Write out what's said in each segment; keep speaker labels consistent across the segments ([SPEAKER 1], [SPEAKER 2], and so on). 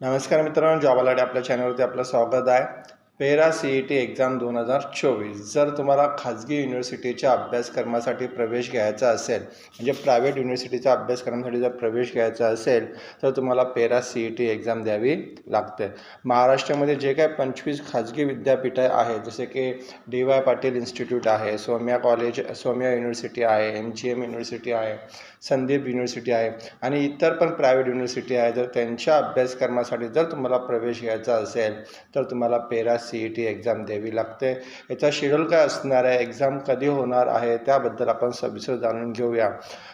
[SPEAKER 1] नमस्कार मित्रांनो जॉब जॉबालाडे आपल्या चॅनलवरती आपलं स्वागत आहे. पेरा सी ई टी एक्झाम दोन हजार चोवीस. जर तुम्हाला खाजगी युनिव्हर्सिटीच्या अभ्यासक्रमासाठी प्रवेश घ्यायचा असेल म्हणजे प्रायव्हेट युनिव्हर्सिटीच्या अभ्यासक्रमासाठी जर प्रवेश घ्यायचा असेल तर तुम्हाला पेरा सी ई टी एक्झाम द्यावी लागते. महाराष्ट्रामध्ये जे काय पंचवीस खाजगी विद्यापीठं आहेत जसे की डी वाय पाटील इन्स्टिट्यूट आहे सोम्या कॉलेज सोम्या युनिव्हर्सिटी आहे एम जी एम युनिव्हर्सिटी आहे संदीप युनिव्हर्सिटी आहे आणि इतर पण प्रायव्हेट युनिव्हर्सिटी आहे जर त्यांच्या अभ्यासक्रमासाठी जर तुम्हाला प्रवेश घ्यायचा असेल तर तुम्हाला पेरा सी ई टी एक्झाम द्यावी लागते. याचा शेड्यूल काय असणार आहे? एक्झाम कधी होणार आहे? त्याबद्दल आपण सविस्तर जाणून घेऊया.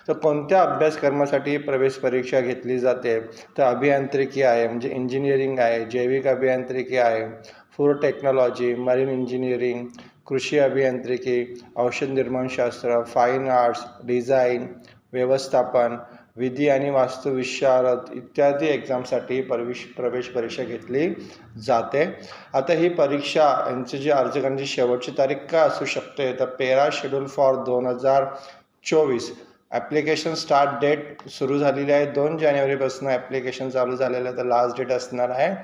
[SPEAKER 1] तर कोणत्या अभ्यासक्रमासाठी प्रवेश परीक्षा घेतली जाते? तर अभियांत्रिकी आहे म्हणजे इंजिनिअरिंग आहे जैविक अभियांत्रिकी आहे फूड टेक्नॉलॉजी मरीन इंजिनिअरिंग कृषी अभियांत्रिकी औषध निर्माणशास्त्र फाईन आर्ट्स डिझाईन व्यवस्थापन विधी आणि वास्तुविशारद इत्यादी एक्झामसाठी प्रवेश प्रवेश परीक्षा घेतली जाते. आता ही परीक्षा यांची जी अर्ज करण्याची शेवटची तारीख काय असू शकते? तर पेरा शेड्यूल फॉर दोन हजार चोवीस. ॲप्लिकेशन स्टार्ट डेट सुरू झालेली आहे. दोन जानेवारीपासून ॲप्लिकेशन चालू झालेलं आहे. तर लास्ट डेट असणार आहे.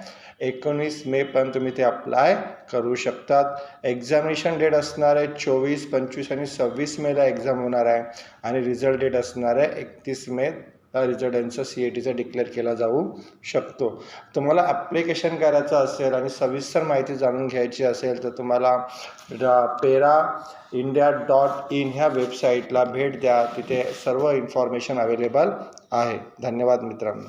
[SPEAKER 1] एकोणीस मेपर्यंत तुम्ही ते अप्लाय करू शकतात. एक्झामिनेशन डेट असणार आहे चोवीस पंचवीस आणि सव्वीस मेला एक्झाम होणार आहे. आणि रिझल्ट डेट असणार आहे एकतीस मे रिझल्टांचा सी ए टीचा डिक्लेअर केला जाऊ शकतो. तुम्हाला ॲप्लिकेशन करायचं असेल आणि सविस्तर माहिती जाणून घ्यायची असेल तर तुम्हाला पेरा इंडिया डॉट इन ह्या वेबसाईटला भेट द्या. तिथे सर्व इन्फॉर्मेशन अवेलेबल आहे. धन्यवाद मित्रांनो.